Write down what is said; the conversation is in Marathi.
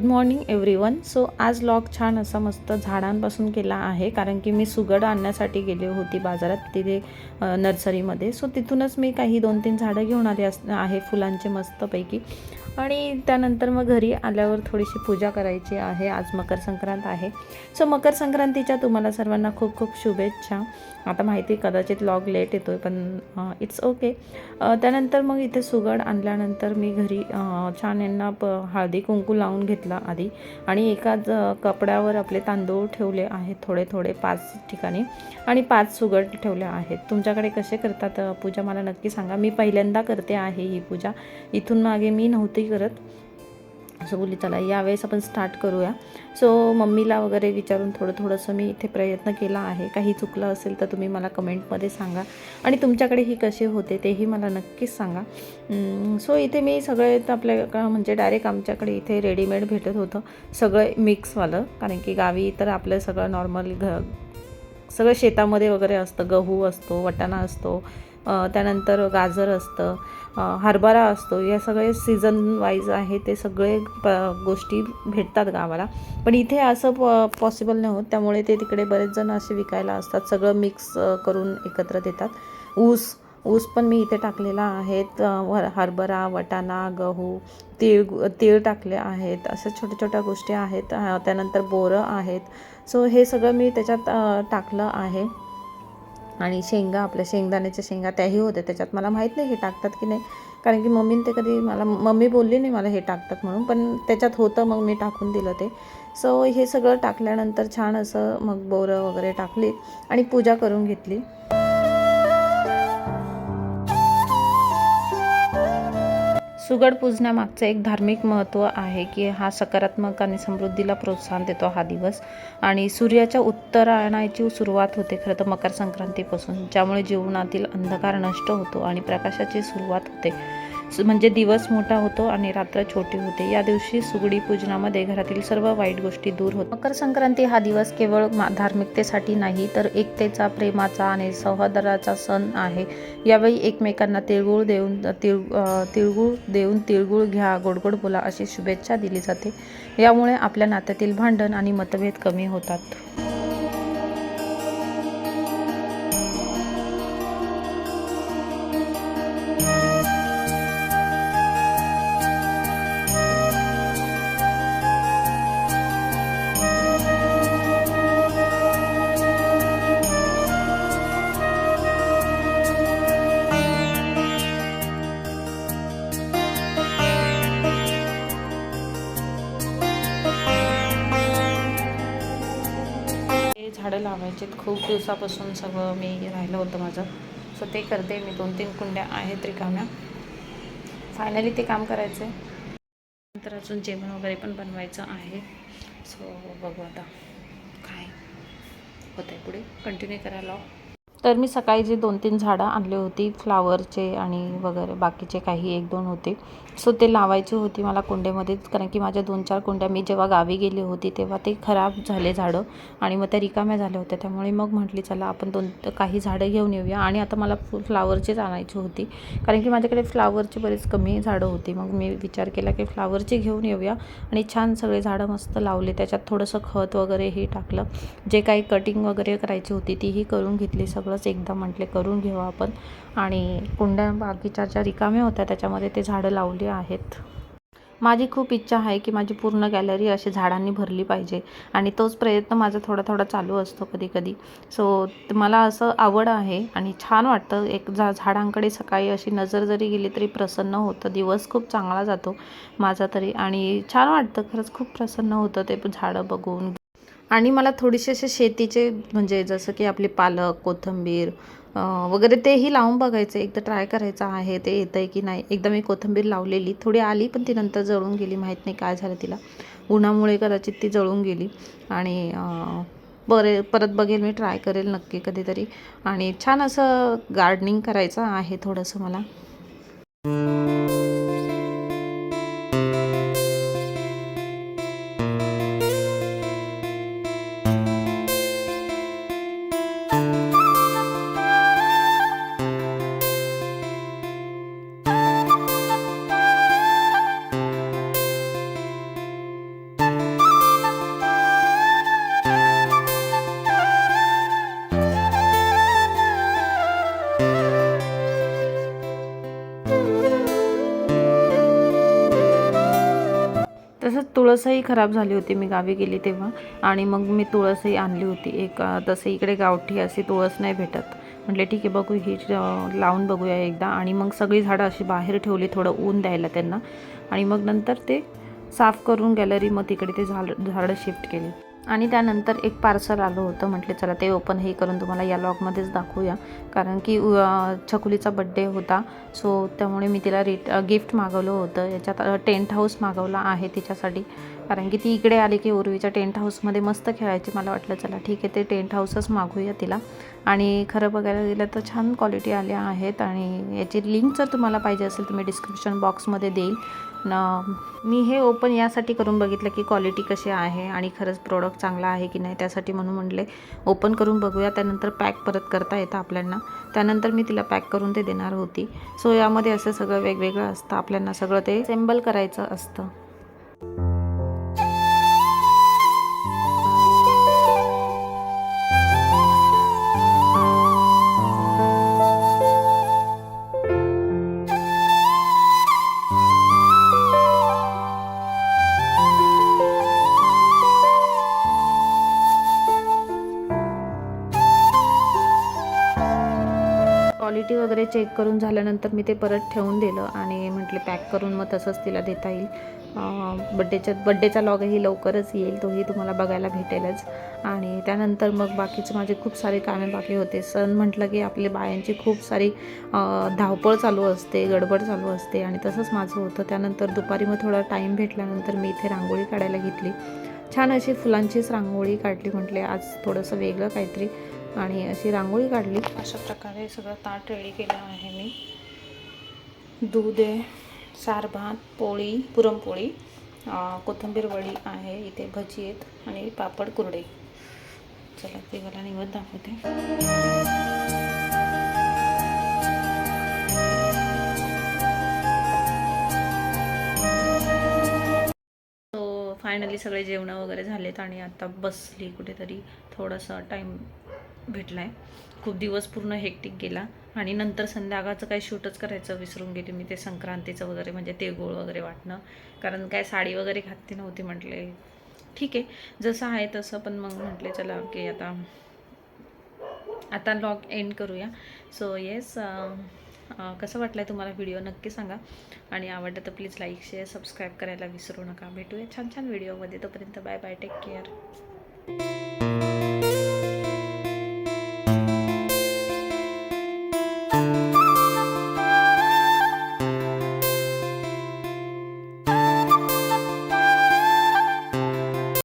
Good morning every so आज लॉग छान असा मस्त झाडांपासून केला आहे कारण की मी सुगड आणण्यासाठी गेले होती बाजारात तिथे नर्सरीमध्ये सो तिथूनच मी काही दोन तीन झाडं घेऊन आले अस आहे फुलांचे मस्तपैकी. आणि त्यानंतर मग घरी आल्यावर थोडीशी पूजा करायची आहे. आज मकर संक्रांत आहे. सो मकर संक्रांतीच्या तुम्हाला सर्वांना खूप खूप शुभेच्छा. आता माहिती आहे कदाचित लॉग लेट येतो आहे पण इट्स ओके त्यानंतर मग इथे सुगड आणल्यानंतर मी घरी छान यांना प हळदी कुंकू लावून घेतला आधी. आणि एकाच कपड्यावर आपले तांदूळ ठेवले आहेत थोडे थोडे पाच ठिकाणी. आणि पाच सुगड ठेवले आहेत. तुमच्याकडे कसे करतात पूजा मला नक्की सांगा. मी पहिल्यांदा करते आहे ही पूजा. इथून मागे मी नव्हती करत. असं बोलली चला यावेळेस आपण स्टार्ट करूया. सो मम्मीला वगैरे विचारून थोडं थोडंसं मी इथे प्रयत्न केला आहे. काही चुकलं असेल तर तुम्ही मला कमेंटमध्ये सांगा. आणि तुमच्याकडे ही कसे होते तेही मला नक्कीच सांगा. सो इथे मी सगळे आपल्या का- म्हणजे डायरेक्ट आमच्याकडे इथे रेडीमेड भेटत होतं. सगळं मिक्सवालं कारण की गावी तर आपलं सगळं नॉर्मल घ सगळं शेतामध्ये वगैरे असतं. गहू असतो वाटाणा असतो. त्यानंतर गाजर असतं हरभरा असतो या सगळे सीझन वाईज आहे ते सगळे प गोष्टी भेटतात गावाला. पण इथे असं प पॉसिबल नाही होत त्यामुळे ते तिकडे बरेच जण असे विकायला असतात सगळं मिक्स करून एकत्र देतात. ऊस ऊस पण मी इथे टाकलेला आहेत वर- हरभरा वटाणा गहू तीळ तीळ टाकले आहेत अशा छोट्या छोट्या गोष्टी आहेत त्यानंतर बोरं आहेत. सो हे सगळं मी त्याच्यात टाकलं आहे. आणि शेंगा आपल्या शेंगदाण्याच्या शेंगा त्याही होत्या. त्याच्यात मला माहीत नाही हे टाकतात की नाही. कारण की मम्मीने ते कधी मला मम्मी बोलली नाही मला हे टाकतात म्हणून. पण त्याच्यात होतं मग मी टाकून दिलं ते. सो हे सगळं टाकल्यानंतर छान असं मग बोरं वगैरे टाकली आणि पूजा करून घेतली. सुगड पूजण्यामागचं एक धार्मिक महत्त्व आहे की हा सकारात्मक आणि समृद्धीला प्रोत्साहन देतो हा दिवस. आणि सूर्याच्या उत्तरायणाची सुरुवात होते खरं तर मकर संक्रांतीपासून ज्यामुळे जीवनातील अंधकार नष्ट होतो आणि प्रकाशाची सुरुवात होते. म्हणजे दिवस मोठा होतो आणि रात्र छोटी होते. या दिवशी सुगडी पूजनामध्ये घरातील सर्व वाईट गोष्टी दूर होतात मकर संक्रांती हा दिवस केवळ मा- धार्मिकतेसाठी नाही तर एकतेचा प्रेमाचा आणि सौहार्दाचा सण आहे. यावेळी एकमेकांना तिळगुळ देऊन तिळ तिळगुळ देऊन तिळगुळ घ्या गोडगोड बोला अशी शुभेच्छा दिली जाते. यामुळे आपल्या नात्यातील भांडण आणि मतभेद कमी होतात. झाडं लावायचे खूप दिवसापासून सगळं मी राहिलं होतं माझं. सो ते करते मी. दोन तीन कुंड्या आहेत रिकाम्या. फायनली ते काम करायचं आहे नंतर अजून जेवण वगैरे पण बनवायचं आहे. सो बघू आता काय होतं आहे पुढे कंटिन्यू करायला तर मी सकाळी जे दोन तीन झाडं आणली होती फ्लावरचे आणि वगैरे बाकीचे काही एक दोन होते. सो ते लावायची होती मला कुंडेमध्येच कारण की माझ्या दोन चार कुंड्या मी जेव्हा गावी गेली होती तेव्हा ते खराब झाले झाडं आणि मग त्या रिकाम्या झाल्या होत्या. त्यामुळे मग म्हटली चला आपण दोन काही झाडं घेऊन येऊया. आणि आता मला फुल फ्लावरचीच आणायची होती कारण की माझ्याकडे फ्लावरची बरीच कमी झाडं होती. मग मी विचार केला की फ्लावरची घेऊन येऊया. आणि छान सगळे झाडं मस्त लावले. त्याच्यात थोडंसं खत वगैरे हे टाकलं. जे काही कटिंग वगैरे करायची होती तीही करून घेतली सगळं. सगळंच एकदा म्हटले करून घेऊ आपण. आणि कुंड्या बागीच्या ज्या रिकाम्या होत्या त्याच्यामध्ये ते झाडं लावली आहेत. माझी खूप इच्छा आहे की माझी पूर्ण गॅलरी अशी झाडांनी भरली पाहिजे. आणि तोच प्रयत्न माझा थोडा थोडा चालू असतो कधी कधी सो मला असं आवड आहे आणि छान वाटतं एक झा झाडांकडे सकाळी अशी नजर जरी गेली तरी प्रसन्न होतं. दिवस खूप चांगला जातो माझा तरी. आणि छान वाटतं खरंच खूप प्रसन्न होतं ते झाडं बघून. आणि मला थोडेसे असे शेतीचे म्हणजे जसं की आपली पालक कोथिंबीर वगैरे तेही लावून बघायचं. एकदा ट्राय करायचं आहे ते येतं आहे की नाही. एकदा मी कोथिंबीर लावलेली. थोडी आली पण ती नंतर जळून गेली. माहीत नाही काय झालं तिला. उन्हामुळे कदाचित ती जळून गेली. आणि बरे परत बघेल मी ट्राय करेल नक्की कधीतरी. आणि छान असं गार्डनिंग करायचं आहे थोडंसं मला. तुळसही खराब झाली होती. मी गावी गेली तेव्हा आणि मग मी तुळसही आणली होती. एक तसं इकडे गावठी अशी तुळस नाही भेटत. म्हटले ठीक आहे बघू ही लावून बघूया एकदा. आणि मग सगळी झाडं अशी बाहेर ठेवली थोडं ऊन द्यायला त्यांना. आणि मग नंतर ते साफ करून गॅलरी मग तिकडे ते झाड झाडं शिफ्ट केली. आणि त्यानंतर एक पार्सल आलं होतं. म्हटले चला ते ओपन हे करून तुम्हाला या लॉगमध्येच दाखवूया. कारण की छकुलीचा बड्डे होता. सो त्यामुळे मी तिला रिट गिफ्ट मागवलं होतं. याच्यात टेंट हाऊस मागवला आहे तिच्यासाठी. कारण की ती इकडे आली की उर्वीच्या टेंट हाऊसमध्ये मस्त खेळायची मला वाटलं चला ठीक आहे ते टेंट हाऊसच मागूया तिला. आणि खरं बघायला गेलं तर छान क्वालिटी आल्या आहेत आणि याची लिंक जर तुम्हाला पाहिजे असेल तर मी डिस्क्रिप्शन बॉक्समध्ये देईल. न मी हे ओपन यासाठी करून बघितलं की क्वालिटी कशी आहे आणि खरंच प्रोडक्ट चांगला आहे की नाही त्यासाठी म्हणून म्हटले ओपन करून बघूया त्यानंतर पॅक परत करता येतं आपल्यांना. त्यानंतर मी तिला पॅक करून ते देणार होती. सो यामध्ये असं सगळं वेगवेगळं असतं आपल्याला सगळं ते सेम्बल करायचं असतं. चेक करून झाल्यानंतर मी ते परत ठेवून दिलं आणि म्हटले पॅक करून मग तसंच तिला देता येईल. बड्डेच्या बड्डेचा लॉगही लवकरच येईल तोही तुम्हाला बघायला भेटेलच. आणि त्यानंतर मग बाकीचे माझे खूप सारे कामे बाकी होते. सण म्हटलं की आपले बायांची खूप सारी धावपळ चालू असते गडबड चालू असते आणि तसंच माझं होतं. त्यानंतर दुपारी मग थोडा टाईम भेटल्यानंतर मी इथे रांगोळी काढायला घेतली. छान अशी फुलांचीच रांगोळी काढली म्हटले आज थोडंसं वेगळं काहीतरी. आणि अशी रांगोळी काढली. अशा प्रकारे सगळं ताट रेडी केलं आहे मी. दूध आहे सार भात पोळी पुरणपोळी कोथिंबीर वडी आहे इथे भजी आहेत आणि पापड कुरडे चला ते मला निवड दाखवते. सो फायनली सगळे जेवणं वगैरे झालेत आणि आता बसली कुठेतरी. थोडासा टाईम भेटला आहे खूप दिवस पूर्ण हेक्टिक गेला. आणि नंतर संध्याकाळचं काही शूटच करायचं विसरून गेली मी ते संक्रांतीचं वगैरे म्हणजे तिळगुळ वगैरे वाटणं. कारण काय साडी वगैरे घातली नव्हती म्हटले. ठीक आहे जसं आहे तसं पण मग म्हटले चला की आता आता लॉग एंड करूया. सो येस कसं वाटलं आहे तुम्हाला व्हिडिओ नक्की सांगा. आणि आवडलं तर प्लीज लाईक शेअर सबस्क्राईब करायला विसरू नका. भेटूया छान छान व्हिडिओमध्ये तोपर्यंत बाय बाय टेक केअर